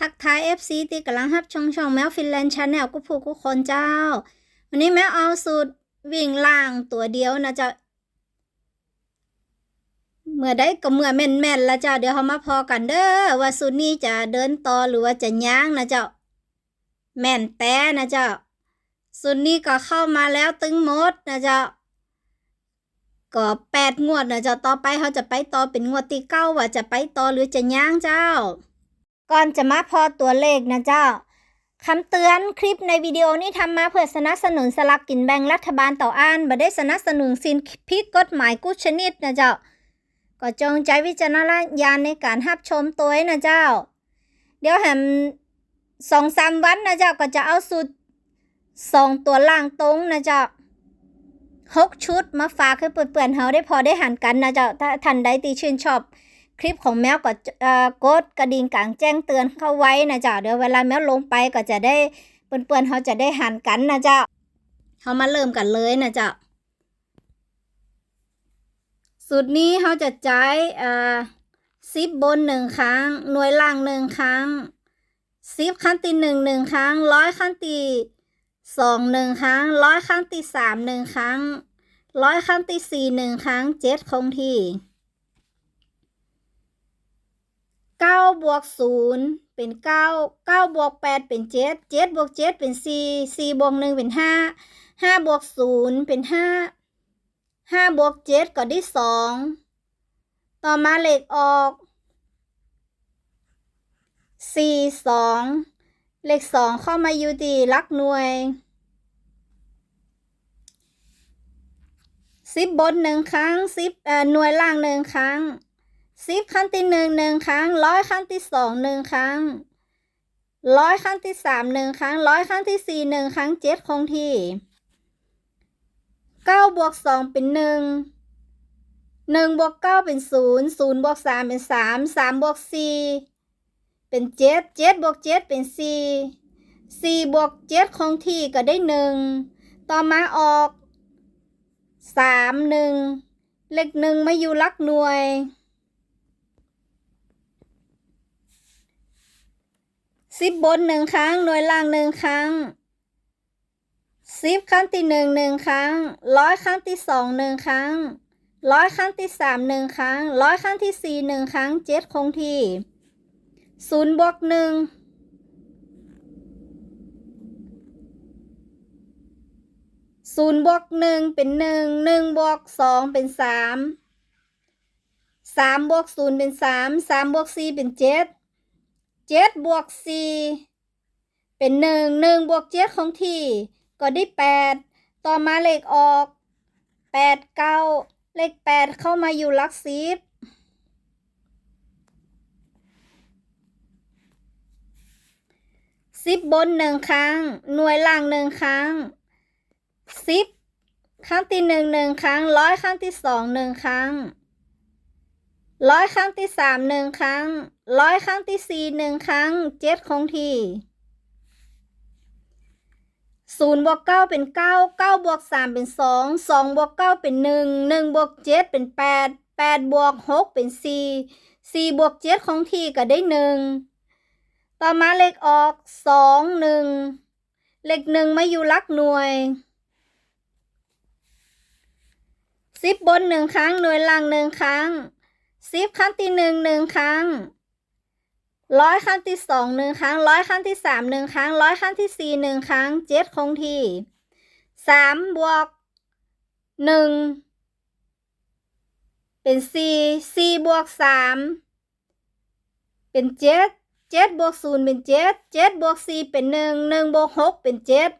ทักทาย FC ตีกำลังฮับช่องช่องแมวฟินแลนด์ชาแนลกุผู้กุคนเจ้า วันนี้แมวเอาสูตรวิ่งล่างตัวเดียวนะเจ้าเมื่อได้ก็เมื่อแม่นแม่นล้วเจ้าเดี๋ยวเขามาพอกันเด้อว่าสูตรนี้จะเดินต่อหรือว่าจะย่างนะเจ้าแม่นแต่นะเจ้าสูตรนี้ก็เข้ามาแล้วตึงหมดนะเจ้าก็แปดงวดนะเจ้าต่อไปเขาจะไปต่อเป็นงวดที่เก้าว่าจะไปต่อหรือจะย่างเจ้า ก่อนจะมาพอตัวเลขนะเจ้าคำเตือนคลิปในวิดีโอนี้ทำมาเพื่อสนับสนุนสลักกินแบ่งรัฐบาลต่ออ่านบ่ได้สนับสนุนสินพิษกฎหมายกู้ชนิดนะเจ้า ก็จงใจวิจารณญาณในการรับชมตัวเองนะเจ้า เดี๋ยวแหมสองสามวันนะเจ้าก็จะเอาสูตรสองตัวล่างตรงนะเจ้าหกชุดมาฝากให้เปื่อนๆเฮาได้พอได้หันกันนะเจ้าถ้าท่านใดที่ชื่นชอบ คลิปของแมวก็กดกระดิ่งกลางแจ้งเตือนเข้าไว้นะจ้าเดี๋ยวเวลาแมวลงไปก็จะได้เปื่อนๆเขาจะได้หันกันนะจ้าเขามาเริ่มกันเลยนะจ้าสูตรนี้เขาจะใช้อ่อซิปบนหนึ่งครั้ง หน่วยล่างหนึ่งครั้งซิปขั้นที่หนึ่งหนึ่งครั้งร้อยขั้นที่สองหนึ่งครั้งร้อยขั้นที่สามหนึ่งครั้งร้อยขั้นที่สี่หนึ่งครั้งเจ็ดคงที่ เก้าบวกศูนย์เป็นเก้าเก้าบวกแปดเป็นเจ็ดเจ็ดบวกเจ็ดเป็นสี่สี่บวกหนึ่งเป็นห้าห้าบวกศูนย์เป็นห้าห้าบวกเจ็ดก็ได้สองต่อมาเลขออกสี่สองเลขสองเข้ามาอยู่ที่ลักหน่วยสิบบนหนึ่งครั้งสิบเอ่อหน่วยล่างหนึ่งครั้ง สิบครั้งที่หนึ่งหนึ่งครั้งร้อยครั้งที่สองหนึ่งครั้งร้อยครั้งที่สามหนึ่งครั้งร้อยครั้งที่สี่หนึ่งครั้งเจ็ดคงที่เก้าบวกสองเป็นหนึ่งหนึ่งบวกเก้าเป็นศูนย์ศูนย์บวกสามเป็นสามสามบวกสี่เป็นเจ็ดเจ็ดบวกเจ็ดเป็นสี่สี่บวกเจ็ดคงที่ก็ได้หนึ่งต่อมาออกสามหนึ่งเลขหนึ่งมาอยู่ลักหน่วย สิบบนหนึ่งครั้ง หน่วยล่างหนึ่งครั้งสิบครั้งที่หนึ่งหนึ่งครั้งร้อยครั้งที่สองหนึ่งครั้งร้อยครั้งที่สามหนึ่งครั้งร้อยครั้งที่สี่หนึ่งครั้งเจ็ดคงที่ศูนย์บวกหนึ่งศูนย์บวกหนึ่งเป็นหนึ่งหนึ่งบวกสองเป็นสามสามบวกศูนย์เป็นสามสามบวกสี่เป็นเจ็ด เจ็ดบวกสี่เป็นหนึ่งหนึ่งบวกเจ็ดคงทีก็ได้แปดต่อมาเลขออกแปดเก้าเลขแปดเข้ามาอยู่หลักสิบสิบบนหนึ่งครั้ง หน่วยล่างหนึ่งครั้งสิบครั้งที่หนึ่งหนึ่งครั้งร้อยครั้งที่สองหนึ่งครั้ง ร้อยครั้งที่สามหนึ่งครั้ง ร้อยครั้งที่สี่หนึ่งครั้งเจ็ดคงที่ศูนย์บวกเก้าเป็นเก้าเก้าบวกสามเป็นสองสองบวกเก้าเป็นหนึ่งหนึ่งบวกเจ็ดเป็นแปดแปดบวกหกเป็นสี่สี่บวกเจ็ดของที่ก็ได้หนึ่งต่อมาเลขออกสองหนึ่งเลขหนึ่งมาอยู่ลักหน่วยสิบบนหนึ่งครั้งหน่วยล่างหนึ่งครั้ง สิบครั้งที่หนึ่งหนึ่งครั้งร้อยครั้งที่สองหนึ่งครั้งร้อยครั้งที่สามหนึ่งครั้งร้อยครั้งที่สี่หนึ่งครั้งเจ็ดคงที่สามบวกหนึ่งเป็นสี่สี่บวกสามเป็นเจ็ดเจ็ดบวกศูนย์เป็นเจ็ดเจ็ดบวกสี่เป็นหนึ่งหนึ่งบวกหกเป็นเจ็ด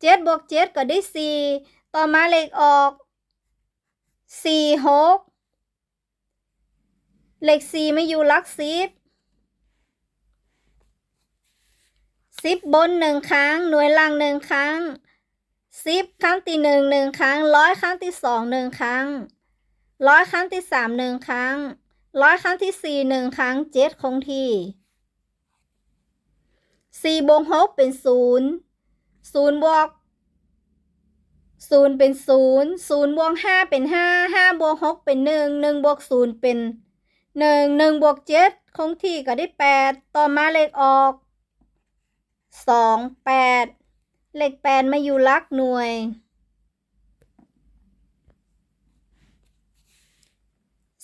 เจ็ดบวกเจ็ดก็ได้สี่ต่อมาเลขออกสี่หก เลขสี่ไม่อยู่ลักสิบสิบบนหนึ่งครั้ง หน่วยล่างหนึ่งครั้งสิบครั้งที่หนึ่งหนึ่งครั้งร้อยครั้งที่สองหนึ่งครั้งร้อยครั้งที่สามหนึ่งครั้งร้อยครั้งที่สี่หนึ่งครั้งเจ็ดคงที่สี่บวกหกเป็นศูนย์ศูนย์บวกศูนย์เป็นศูนย์ศูนย์บวกห้าเป็นห้าห้าบวกหกเป็นหนึ่งหนึ่งบวกศูนย์เป็น หนึ่งหนึ่งบวกเจ็ดคงที่ก็ได้แปดต่อมาเลขออกสองแปดเลขแปดมาอยู่ลักหน่วย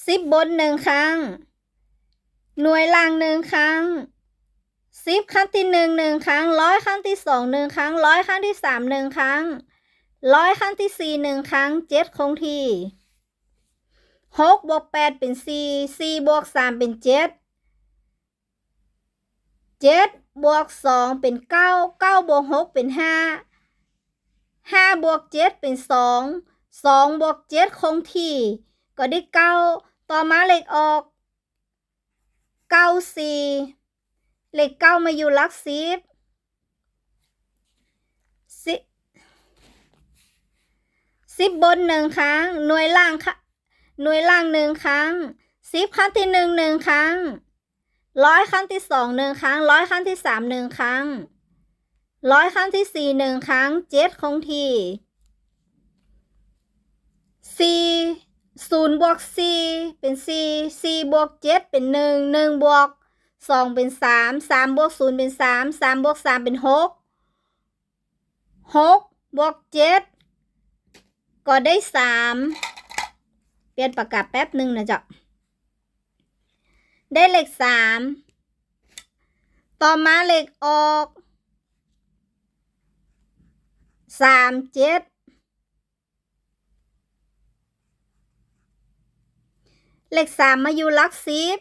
สิบบนหนึ่งครั้ง หน่วยล่างหนึ่งครั้งสิบครั้งที่หนึ่งหนึ่งครั้งร้อยครั้งที่สองหนึ่งครั้งร้อยครั้งที่สามหนึ่งครั้งร้อยครั้งที่สี่หนึ่งครั้งเจ็ดคงที่ หกบวกแปดเป็นสี่สี่บวกสามเป็นเจ็ดเจ็ดบวกสองเป็นเก้าเก้าบวกหกเป็นห้าห้าบวกเจ็ดเป็นสองสองบวกเจ็ดคงที่ ก็ได้เก้าต่อมาเลขออกเก้าสี่เลขเก้ามาอยู่หลักสิบสิสิบบนหนึ่งครั้งหน่วยล่างค่ะ หน่วยล่างหนึ่งครั้งสิบครั้งที่หนึ่งหนึ่งครั้งร้อยครั้งที่สองหนึ่งครั้งร้อยครั้งที่สามหนึ่งครั้งร้อยครั้งที่สี่หนึ่งครั้งเจ็ดคงที่สี่ศูนย์บวกสี่เป็นสี่สี่บวกเจ็ดเป็นหนึ่งหนึ่งบวกสองเป็นสามสามบวกศูนย์เป็นสามสามบวกสามเป็นหกหกบวกเจ็ดก็ได้สาม ลี่ยนปากกาแป๊บหนึ่งนะจ๊ะได้เลขสามต่อมาเลขออกสามเจ็ดเลขสามมาอยู่ลักสิบ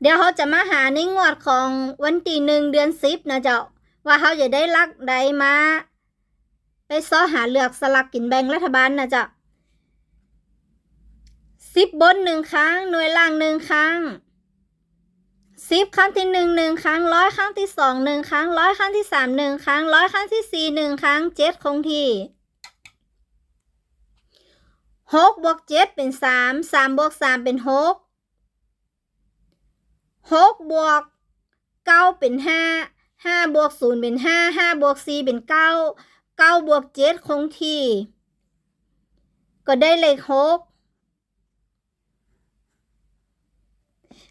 เดี๋ยวเขาจะมาหาในงวดของวันที่หนึ่งเดือนสิบนะเจ้าว่าเขาจะได้ลักใดมา ซ้อหาเลือกสลักกินแบ่งรัฐบาลนะจ้าสิบบนหนึ่งครั้ง หน่วยล่างหนึ่งครั้งสิบครั้งที่หนึ่งหนึ่งครั้งร้อยครั้งที่สองหนึ่งครั้งร้อยครั้งที่สามหนึ่งครั้งร้อยครั้งที่สี่หนึ่งครั้งเจ็ดคงที่หกบวกเจ็ดเป็นสามสามบวกสามเป็นหกหกบวกเก้าเป็นห้าห้าบวกศูนย์เป็นห้าห้าบวกสี่เป็นเก้า เก้าบวกเจ็ดคงที่ ก็ได้เลขหก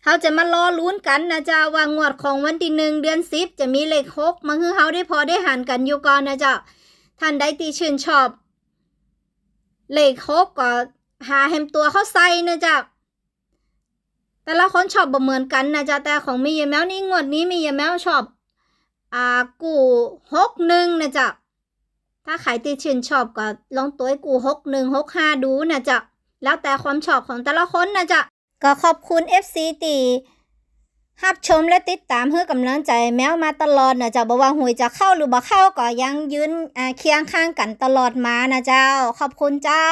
เขาจะมารอลุ้นกันนะจ๊ะว่างวดของวันที่หนึ่งเดือนสิบจะมีเลขหกมาคือเขาได้พอได้หันกันอยู่ก่อนนะจ๊ะท่านใดที่ชื่นชอบ เลขหกก็หาแฮมตัวเข้าใส่นะจ๊ะแต่ละคนชอบบ่เหมือนกันนะจ๊ะแต่ของมียายแมวนี่งวดนี้มียายแมวชอบ อ่ากูหกหนึ่งนะจ๊ะ ถ้าใครที่ชื่นชอบก็ลองตัวกูหกหนึ่งหกห้าดูนะจ๊ะแล้วแต่ความชอบของแต่ละคนนะจ๊ะก็ขอบคุณ FC ตีรับชมและติดตามเพื่อกำลังใจแมวมาตลอดนะจ๊ะบอกว่าหวยจะเข้าหรือบ่เข้าก็ยังยืนเคียงข้างกันตลอดมานะเจ้า ขอบคุณเจ้า